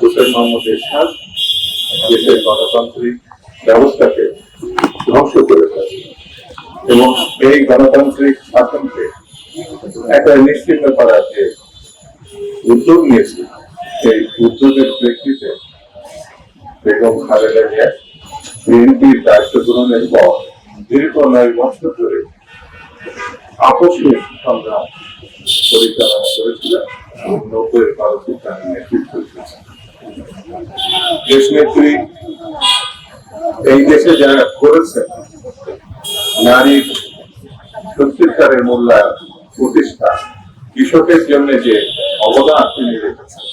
হোসেন মোহাম্মদ এরশাদ, দেশের গণতান্ত্রিক ব্যবস্থাকে ধ্বংস করে ফেলে এবং এই গণতান্ত্রিক শাসনকে একটা নিশ্চিন্ন করার যে উদ্যোগ নিয়েছে। সেই উদ্যোগের প্রেক্ষিতে বেগম খালেদা জিয়া বিএনপির দায়িত্ব গ্রহণের পর দীর্ঘ নয় বছর ধরে আপসের সংগ্রাম পরিচালনা করেছিলেন নব্বই ভারতের নেতৃত্ব। দিয়েছেন দেশ নেত্রী এই দেশে যারা করেছেন নারীর সত্যিকারের মূল্যায়ন প্রতিষ্ঠা, কৃষকের জন্য যে অবদান তিনি রেখেছেন,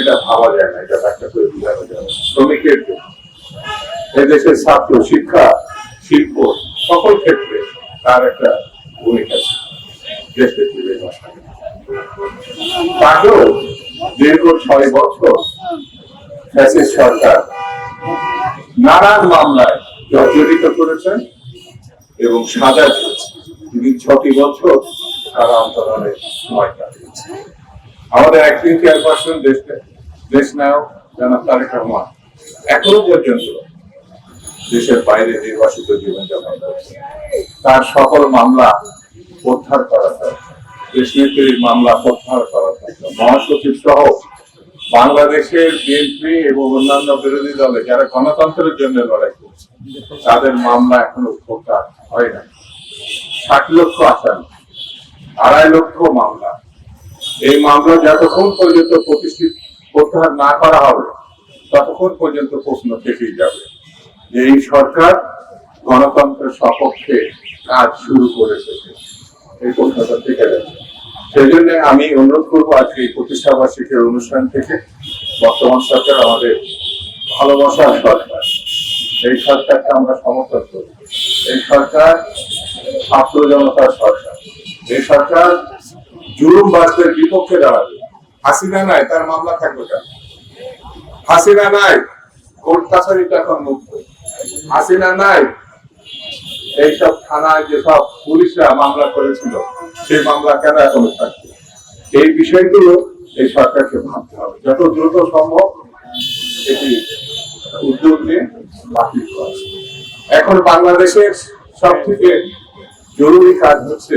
এটা ভাবা যায় না, এটা ব্যাখ্যা করে বোঝানো যায় শ্রমিকের জন্য, এদেশের ছাত্র, শিক্ষা, শিল্প, সকল ক্ষেত্রে তার একটা ভূমিকা ছিল। দেশ নেত্রী বেগম তাকেও দীর্ঘ ছয় বছর ফ্যাসিস্ট সরকার নানান মামলায় জর্জরিত করেছেন এবং সাজা তিনি ছটি বছর তারা আন্দোলনের সময় কাটিয়েছে আমাদের অ্যাক্টিং চেয়ারপারসন দেশ দেশ নায়ক জনাব তারেক রহমান এখনও পর্যন্ত দেশের বাইরে নির্বাসিত জীবনযাপন করছে তার সকল মামলা প্রত্যাহার করা হয় দেশ নেত্রীর মামলা প্রত্যাহার করা হয় মহাসচিব সহ বাংলাদেশের বিএনপি এবং অন্যান্য বিরোধী দলে যারা গণতন্ত্রের জন্য লড়াই করছে, তাদের মামলা এখনও প্রত্যাহার হয় না। ষাট লক্ষ আসামি, আড়াই লক্ষ মামলা। এই মামলা যতক্ষণ পর্যন্ত প্রতিষ্ঠিত প্রত্যাহার না করা হবে, ততক্ষণ পর্যন্ত প্রশ্ন থেকেই যাবে যে এই সরকার গণতন্ত্রের সপক্ষে কাজ শুরু করেছে এই প্রশ্নটা থেকে যাচ্ছে সেই জন্য আমি অনুরোধ করব আজকে এই প্রতিষ্ঠা বার্ষিকীর অনুষ্ঠান থেকে। বর্তমান সরকার আমাদের ভালোবাসার সরকার। এই সরকারকে আমরা সমর্থন করি। এই সরকার ছাত্র জনতার সরকার। এই সরকার জুলুমবাজদের বিপক্ষে দাঁড়াবে। হাসিনা নাই, তার মামলা থাকবে কেন? হাসিনা নাই, কোর্ট কাছারিটা এখন মুক্ত। হাসিনা নাই, এইসব থানায় যেসব পুলিশরা মামলা করেছিল সেই মামলা কেন এখনও থাকবে? এই বিষয়গুলো এই সরকারকে ভাবতে হবে। যত দ্রুত সম্ভব এটি উদ্যোগ নিয়ে বাতিল করা এখন বাংলাদেশের সব থেকে জরুরি কাজ হচ্ছে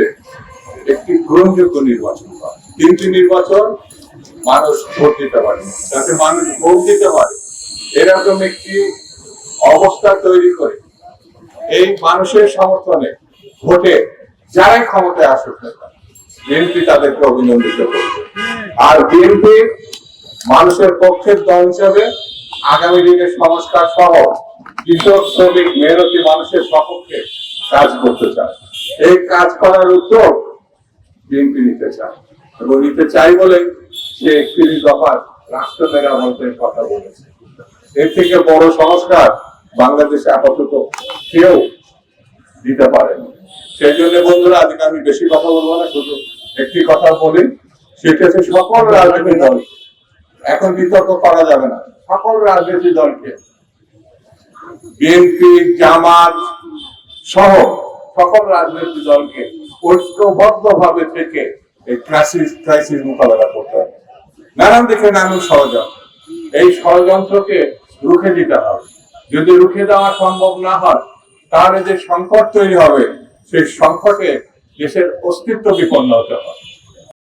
একটি গ্রহণযোগ্য নির্বাচন করা। তিনটি নির্বাচন মানুষ ভোট দিতে পারে, যাতে মানুষ ভোট দিতে পারে। এরকম একটি অবস্থা তৈরি করে এই মানুষের সমর্থনে ভোটে যারাই ক্ষমতায় আসুক বিএনপি তাদেরকে অভিনন্দিত করবে। আর বিএনপি মানুষের পক্ষের দল হিসাবে আগামী দিনের সংস্কার সহ কৃষক শ্রমিক মেহনতি মানুষের সপক্ষে কাজ করতে চায়। এই কাজ করার উদ্যোগ বিএনপি নিতে চায়। এবং নিতে চাই বলে সে একত্রিশ দফার রাষ্ট্র মেরামতের কথা বলেছে। এর থেকে বড় সংস্কার বাংলাদেশে আপাতত কেউ দিতে পারে না সেই জন্য বন্ধুরা, আজকে আমি বেশি কথা বলব না, শুধু একটি কথা বলি। সেটা হচ্ছে সকল রাজনৈতিক দল। এখন বিতর্ক করা যাবে না। সকল রাজনৈতিক দলকে। বিএনপি, জামাত সহ সকল রাজনৈতিক দলকে ঐক্যবদ্ধ ভাবে থেকে এই ক্রাইসিস ক্রাইসিস মোকাবেলা করতে হবে। নানান দিকে নানান ষড়যন্ত্র। এই ষড়যন্ত্রকে রুখে দিতে হবে। যদি রুখে দেওয়া সম্ভব না হয়, তাহলে যে সংকট তৈরি হবে সেই সংকটে দেশের অস্তিত্ব বিপন্ন হতে হবে।